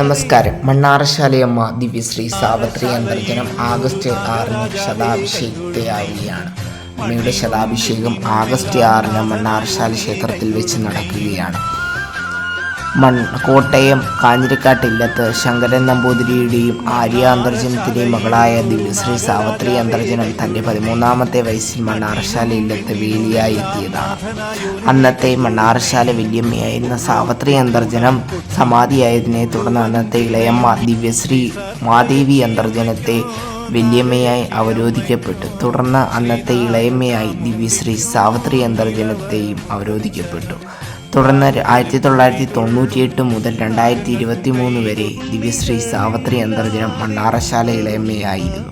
നമസ്കാരം. മണ്ണാറശാലയമ്മ ദിവ്യശ്രീ സാവത്രി അന്തർജനം ആഗസ്റ്റ് ആറിന് ശതാഭിഷേകത്തെയാവുകയാണ്. അമ്മയുടെ ശതാഭിഷേകം ആഗസ്റ്റ് ആറിന് മണ്ണാറശാല ക്ഷേത്രത്തിൽ വെച്ച് നടക്കുകയാണ്. മൺ കോട്ടയം കാഞ്ഞിരക്കാട്ടില്ലത്ത് ശങ്കരൻ നമ്പൂതിരിയുടെയും ആര്യ അന്തർജനത്തിന്റെയും മകളായ ദിവ്യശ്രീ സാവത്രി അന്തർജനം തന്റെ പതിമൂന്നാമത്തെ വയസ്സിൽ മണ്ണാറശാല ഇല്ലത്ത് വേലിയായി എത്തിയതാണ്. അന്നത്തെ മണ്ണാറശാല വല്യമ്മയായിരുന്ന സാവത്രി അന്തർജനം സമാധിയായതിനെ തുടർന്ന് അന്നത്തെ ഇളയമ്മ ദിവ്യശ്രീ മാദേവി അന്തർജനത്തെ വല്യമ്മയായി അവരോധിക്കപ്പെട്ടു. തുടർന്ന് അന്നത്തെ ഇളയമ്മയായി ദിവ്യശ്രീ സാവത്രി അന്തർജനത്തെയും അവരോധിക്കപ്പെട്ടു. തുടർന്ന് ആയിരത്തി തൊള്ളായിരത്തി തൊണ്ണൂറ്റിയെട്ട് മുതൽ രണ്ടായിരത്തി ഇരുപത്തി മൂന്ന് വരെ ദിവ്യശ്രീ സാവത്രി അന്തർജനം മണ്ണാറശാല ഇളയമ്മയായിരുന്നു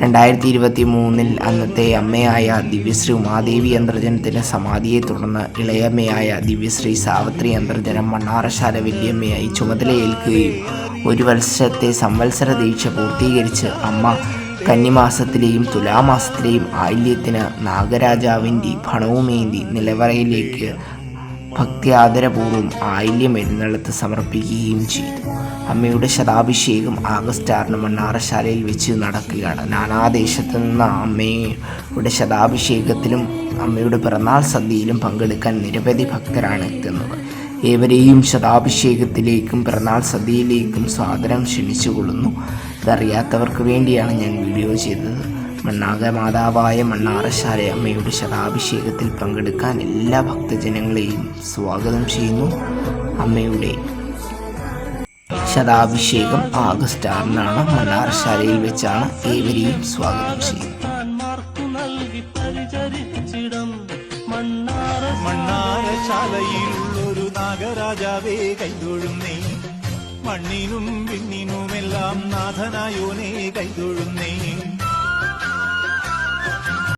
രണ്ടായിരത്തി ഇരുപത്തി മൂന്നിൽ അന്നത്തെ അമ്മയായ ദിവ്യശ്രീ ഉമാദേവി അന്തർജനത്തിന്റെ സമാധിയെ തുടർന്ന് ഇളയമ്മയായ ദിവ്യശ്രീ സാവത്രി അന്തർജനം മണ്ണാറശാല വല്യമ്മയായി ചുമതലയേൽക്കുകയും ഒരു വർഷത്തെ സംവത്സര ദീക്ഷ പൂർത്തീകരിച്ച് അമ്മ കന്നിമാസത്തിലെയും തുലാമാസത്തിലെയും ആയില്യത്തിന് നാഗരാജാവിന്റെ ഭണവുമേന്തി നിലവറയിലേക്ക് ഭക്തി ആദരപൂർവം ആയില്യം എഴുന്നള്ളത്ത് സമർപ്പിക്കുകയും ചെയ്തു. അമ്മയുടെ ശതാഭിഷേകം ആഗസ്റ്റ് ആറിന് മണ്ണാറശാലയിൽ വെച്ച് നടക്കുകയാണ്. നാനാദേശത്തു നിന്ന് അമ്മയുടെ ശതാഭിഷേകത്തിലും അമ്മയുടെ പിറന്നാൾ സദ്യയിലും പങ്കെടുക്കാൻ നിരവധി ഭക്തരാണ് എത്തുന്നത്. ഏവരെയും ശതാഭിഷേകത്തിലേക്കും പിറന്നാൾ സദ്യയിലേക്കും സ്വാതന്ത്ര്യം ക്ഷണിച്ചുകൊള്ളുന്നു. ഇതറിയാത്തവർക്ക് വേണ്ടിയാണ് ഞാൻ വീഡിയോ ചെയ്തത്. മണ്ണാക മാതാവായ മണ്ണാറശാല അമ്മയുടെ ശതാഭിഷേകത്തിൽ പങ്കെടുക്കാൻ എല്ലാ ഭക്തജനങ്ങളെയും സ്വാഗതം ചെയ്യുന്നു. അമ്മയുടെ ശതാഭിഷേകം ആഗസ്റ്റ് ആറിനാണ് മണ്ണാറശാലയിൽ വെച്ചാണ് ഏവരെയും സ്വാഗതം ചെയ്യുന്നത്. മണ്ണാറശാലയിലുള്ളൊരു നാഗരാജാവേ കൈതൊഴുന്നേ. മണ്ണിനും വിണ്ണിനുമെല്ലാം നാഥനായോനേ കൈതൊഴുന്നേ.